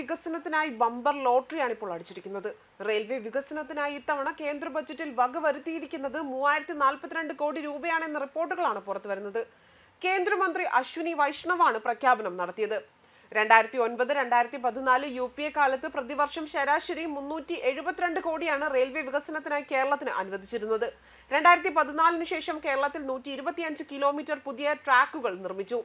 വികസനത്തിനായി ബമ്പർ ലോട്ടറിയാണ് ഇപ്പോൾ അടിച്ചിരിക്കുന്നത്. റെയിൽവേ വികസനത്തിനായി ഇത്തവണ കേന്ദ്ര ബജറ്റിൽ വക വരുത്തിയിരിക്കുന്നത് മൂവായിരത്തി നാൽപ്പത്തിരണ്ട് കോടി രൂപയാണെന്ന റിപ്പോർട്ടുകളാണ് പുറത്തു വരുന്നത് കേന്ദ്രമന്ത്രി അശ്വിനി വൈഷ്ണവാണ് പ്രഖ്യാപനം നടത്തിയത്. രണ്ടായിരത്തി ഒൻപത് രണ്ടായിരത്തി പതിനാല് യു പി എ കാലത്ത് പ്രതിവർഷം ശരാശരി മുന്നൂറ്റി എഴുപത്തിരണ്ട് കോടിയാണ് റെയിൽവേ വികസനത്തിനായി കേരളത്തിന് അനുവദിച്ചിരുന്നത്. രണ്ടായിരത്തി പതിനാലിന് ശേഷം കേരളത്തിൽ നൂറ്റി ഇരുപത്തിയഞ്ച് കിലോമീറ്റർ പുതിയ ട്രാക്കുകൾ നിർമ്മിച്ചു.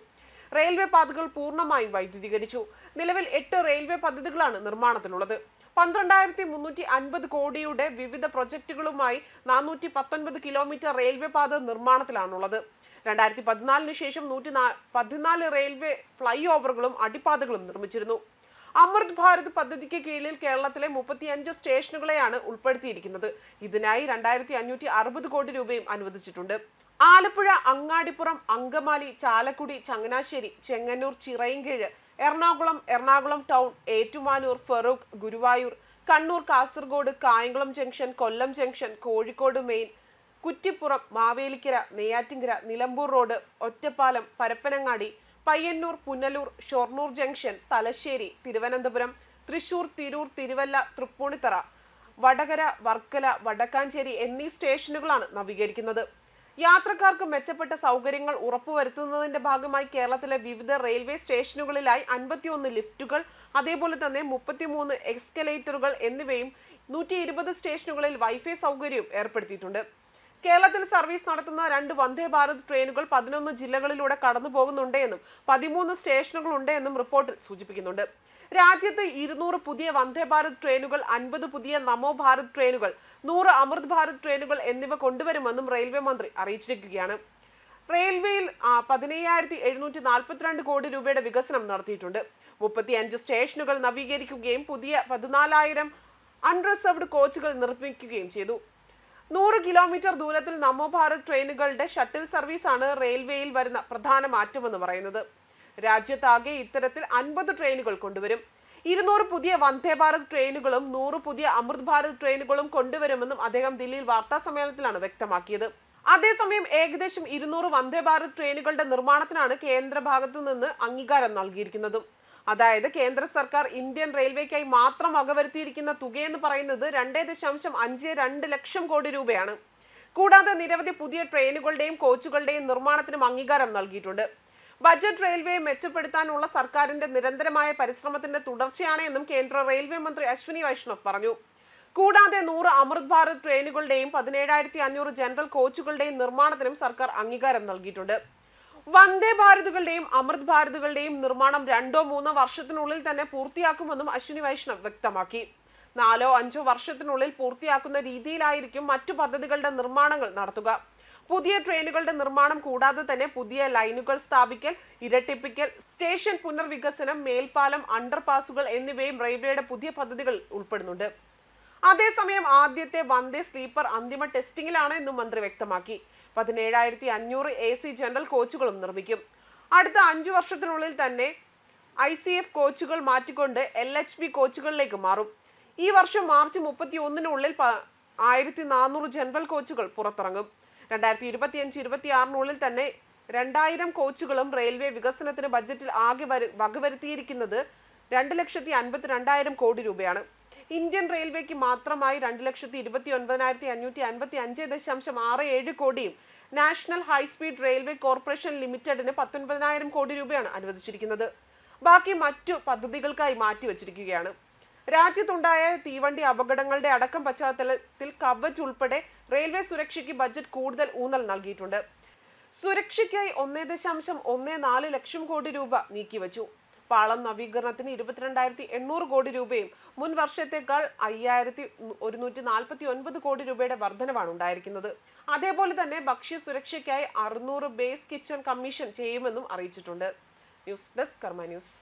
റെയിൽവേ പാതകൾ പൂർണമായും വൈദ്യുതീകരിച്ചു. നിലവിൽ എട്ട് റെയിൽവേ പദ്ധതികളാണ് നിർമ്മാണത്തിലുള്ളത് പന്ത്രണ്ടായിരത്തി മുന്നൂറ്റി അൻപത് കോടിയുടെ വിവിധ പ്രൊജക്ടുകളുമായി നാനൂറ്റി പത്തൊൻപത് കിലോമീറ്റർ റെയിൽവേ പാത നിർമ്മാണത്തിലാണുള്ളത്. രണ്ടായിരത്തി പതിനാലിന് ശേഷം നൂറ്റി പതിനാല് റെയിൽവേ ഫ്ലൈ ഓവറുകളും അടിപ്പാതകളും നിർമ്മിച്ചിരുന്നു. അമൃത് ഭാരത് പദ്ധതിക്ക് കീഴിൽ കേരളത്തിലെ മുപ്പത്തിയഞ്ച് സ്റ്റേഷനുകളെയാണ് ഉൾപ്പെടുത്തിയിരിക്കുന്നത്. ഇതിനായി രണ്ടായിരത്തി അഞ്ഞൂറ്റി അറുപത് കോടി രൂപയും അനുവദിച്ചിട്ടുണ്ട്. Alappuzha Angadipuram Angamaly Chalakudy Changanassery Chengannur Chirayinkeezhu Ernakulam Ernakulam town Ettumanoor Feroke Guruvayur Kannur Kasaragod Kayamkulam junction Kollam junction Kozhikode main Kuttippuram Mavelikara Neyyattinkara Nilambur road Ottapalam Parappanangadi Payyanur Punalur Shoranur junction Thalassery Thiruvananthapuram Thrissur Tirur Thiruvalla Tripunithura Vadakara Varkala Wadakkanchery എന്നീ സ്റ്റേഷനുകളാണ് നവീകരിക്കുന്നത്. യാത്രക്കാർക്ക് മെച്ചപ്പെട്ട സൗകര്യങ്ങൾ ഉറപ്പുവരുത്തുന്നതിന്റെ ഭാഗമായി കേരളത്തിലെ വിവിധ railway സ്റ്റേഷനുകളിലായി അൻപത്തിയൊന്ന് ലിഫ്റ്റുകൾ അതേപോലെ തന്നെ മുപ്പത്തിമൂന്ന് എക്സ്കലേറ്ററുകൾ എന്നിവയും നൂറ്റി സ്റ്റേഷനുകളിൽ വൈഫൈ സൗകര്യവും ഏർപ്പെടുത്തിയിട്ടുണ്ട്. കേരളത്തിൽ സർവീസ് നടത്തുന്ന രണ്ട് വന്ദേ ഭാരത് ട്രെയിനുകൾ പതിനൊന്ന് ജില്ലകളിലൂടെ കടന്നു പോകുന്നുണ്ട് എന്നും പതിമൂന്ന് സ്റ്റേഷനുകൾ ഉണ്ട് എന്നും റിപ്പോർട്ടിൽ സൂചിപ്പിക്കുന്നുണ്ട്. രാജ്യത്ത് ഇരുന്നൂറ് പുതിയ വന്ദേ ഭാരത് ട്രെയിനുകൾ അൻപത് പുതിയ നമോ ഭാരത് ട്രെയിനുകൾ നൂറ് അമൃത് ഭാരത് ട്രെയിനുകൾ എന്നിവ കൊണ്ടുവരുമെന്നും റെയിൽവേ മന്ത്രി അറിയിച്ചിരിക്കുകയാണ്. റെയിൽവേയിൽ പതിനയ്യായിരത്തി എഴുന്നൂറ്റി നാൽപ്പത്തിരണ്ട് കോടി രൂപയുടെ വികസനം നടത്തിയിട്ടുണ്ട്. മുപ്പത്തിയഞ്ച് സ്റ്റേഷനുകൾ നവീകരിക്കുകയും പുതിയ പതിനാലായിരം അൺറിസർവ്ഡ് കോച്ചുകൾ നിർമ്മിക്കുകയും ചെയ്തു. നൂറ് കിലോമീറ്റർ ദൂരത്തിൽ നമോ ഭാരത് ട്രെയിനുകളുടെ ഷട്ടിൽ സർവീസ് ആണ് റെയിൽവേയിൽ വരുന്ന പ്രധാന മാറ്റമെന്ന് പറയുന്നത്. രാജ്യത്താകെ ഇത്തരത്തിൽ അൻപത് ട്രെയിനുകൾ കൊണ്ടുവരും. ഇരുന്നൂറ് പുതിയ വന്ദേ ഭാരത് ട്രെയിനുകളും നൂറ് പുതിയ അമൃത് ഭാരത് ട്രെയിനുകളും കൊണ്ടുവരുമെന്നും അദ്ദേഹം ദില്ലിയിൽ വാർത്താ സമ്മേളനത്തിലാണ് വ്യക്തമാക്കിയത്. അതേസമയം ഏകദേശം ഇരുന്നൂറ് വന്ദേ ഭാരത് ട്രെയിനുകളുടെ നിർമ്മാണത്തിനാണ് കേന്ദ്ര ഭാഗത്തു നിന്ന് അംഗീകാരം നൽകിയിരിക്കുന്നതും. അതായത് കേന്ദ്ര സർക്കാർ ഇന്ത്യൻ റെയിൽവേക്കായി മാത്രം വകവരുത്തിയിരിക്കുന്ന തുകയെന്ന് പറയുന്നത് രണ്ടേ ദശാംശം അഞ്ച് രണ്ട് ലക്ഷം കോടി രൂപയാണ്. കൂടാതെ നിരവധി പുതിയ ട്രെയിനുകളുടെയും കോച്ചുകളുടെയും നിർമ്മാണത്തിനും അംഗീകാരം നൽകിയിട്ടുണ്ട്. ബജറ്റ് റെയിൽവേ മെച്ചപ്പെടുത്താനുള്ള സർക്കാരിന്റെ നിരന്തരമായ പരിശ്രമത്തിന്റെ തുടർച്ചയാണ് എന്നും കേന്ദ്ര റെയിൽവേ മന്ത്രി അശ്വിനി വൈഷ്ണവ് പറഞ്ഞു. കൂടാതെ നൂറ് അമൃത് ഭാരത് ട്രെയിനുകളുടെയും പതിനേഴായിരത്തി അഞ്ഞൂറ് ജനറൽ കോച്ചുകളുടെയും നിർമ്മാണത്തിനും സർക്കാർ അംഗീകാരം നൽകിയിട്ടുണ്ട്. വന്ദേ ഭാരതുകളുടെയും അമൃത് ഭാരതുകളുടെയും നിർമ്മാണം രണ്ടോ മൂന്നോ വർഷത്തിനുള്ളിൽ തന്നെ പൂർത്തിയാക്കുമെന്നും അശ്വിനി വൈഷ്ണവ് വ്യക്തമാക്കി. നാലോ അഞ്ചോ വർഷത്തിനുള്ളിൽ പൂർത്തിയാക്കുന്ന രീതിയിലായിരിക്കും മറ്റു പദ്ധതികളുടെ നിർമ്മാണങ്ങൾ നടത്തുക. പുതിയ ട്രെയിനുകളുടെ നിർമ്മാണം കൂടാതെ തന്നെ പുതിയ ലൈനുകൾ സ്ഥാപിക്കൽ ഇരട്ടിപ്പിക്കൽ സ്റ്റേഷൻ പുനർവികസനം മേൽപ്പാലം അണ്ടർപാസുകൾ എന്നിവയും റെയിൽവേയുടെ പുതിയ പദ്ധതികൾ ഉൾപ്പെടുന്നുണ്ട്. അതേസമയം ആദ്യത്തെ വന്ദേ സ്ലീപ്പർ അന്തിമ ടെസ്റ്റിംഗിലാണ് എന്നും മന്ത്രി വ്യക്തമാക്കി. പതിനേഴായിരത്തി അഞ്ഞൂറ് എ സി ജനറൽ കോച്ചുകളും നിർമ്മിക്കും. അടുത്ത അഞ്ചു വർഷത്തിനുള്ളിൽ തന്നെ ഐ സി എഫ് കോച്ചുകൾ മാറ്റിക്കൊണ്ട് എൽ എച്ച് ബി കോച്ചുകളിലേക്ക് മാറും. ഈ വർഷം മാർച്ച് മുപ്പത്തി ഒന്നിനുള്ളിൽ ആയിരത്തി നാനൂറ് ജനറൽ കോച്ചുകൾ പുറത്തിറങ്ങും. രണ്ടായിരത്തി ഇരുപത്തിയഞ്ച് ഇരുപത്തി ആറിനുള്ളിൽ തന്നെ രണ്ടായിരം കോച്ചുകളും റെയിൽവേ വികസനത്തിന് ബജറ്റിൽ ആകെ വരു- വകവരുത്തിയിരിക്കുന്നത് രണ്ട് ലക്ഷത്തി അൻപത്തി രണ്ടായിരം കോടി രൂപയാണ്. ഇന്ത്യൻ റെയിൽവേക്ക് മാത്രമായി രണ്ട് ലക്ഷത്തി ഇരുപത്തി ഒൻപതിനായിരത്തി അഞ്ഞൂറ്റി അൻപത്തി അഞ്ച് ദശാംശം ആറ് ഏഴ് കോടിയും നാഷണൽ ഹൈസ്പീഡ് റെയിൽവേ കോർപ്പറേഷൻ ലിമിറ്റഡിന് പത്തൊൻപതിനായിരം കോടി രൂപയാണ് അനുവദിച്ചിരിക്കുന്നത്. ബാക്കി മറ്റു പദ്ധതികൾക്കായി മാറ്റിവെച്ചിരിക്കുകയാണ്. രാജ്യത്തുണ്ടായ തീവണ്ടി അപകടങ്ങളുടെ അടക്കം പശ്ചാത്തലത്തിൽ കവച് ഉൾപ്പെടെ റെയിൽവേ സുരക്ഷയ്ക്ക് ബജറ്റ് കൂടുതൽ ഊന്നൽ നൽകിയിട്ടുണ്ട്. സുരക്ഷയ്ക്കായി ഒന്നേ ദശാംശം ഒന്നേ നാല് ലക്ഷം കോടി രൂപ നീക്കിവെച്ചു. പാളം നവീകരണത്തിന് ഇരുപത്തിരണ്ടായിരത്തി എണ്ണൂറ് കോടി രൂപയും മുൻ വർഷത്തേക്കാൾ അയ്യായിരത്തി ഒരുന്നൂറ്റി നാൽപ്പത്തി ഒൻപത് കോടി രൂപയുടെ വർധനവാണ് ഉണ്ടായിരിക്കുന്നത്. അതേപോലെ തന്നെ ഭക്ഷ്യ സുരക്ഷയ്ക്കായി അറുന്നൂറ് ബേസ് കിച്ചൺ കമ്മീഷൻ ചെയ്യുമെന്നും അറിയിച്ചിട്ടുണ്ട്. News desk Karma news.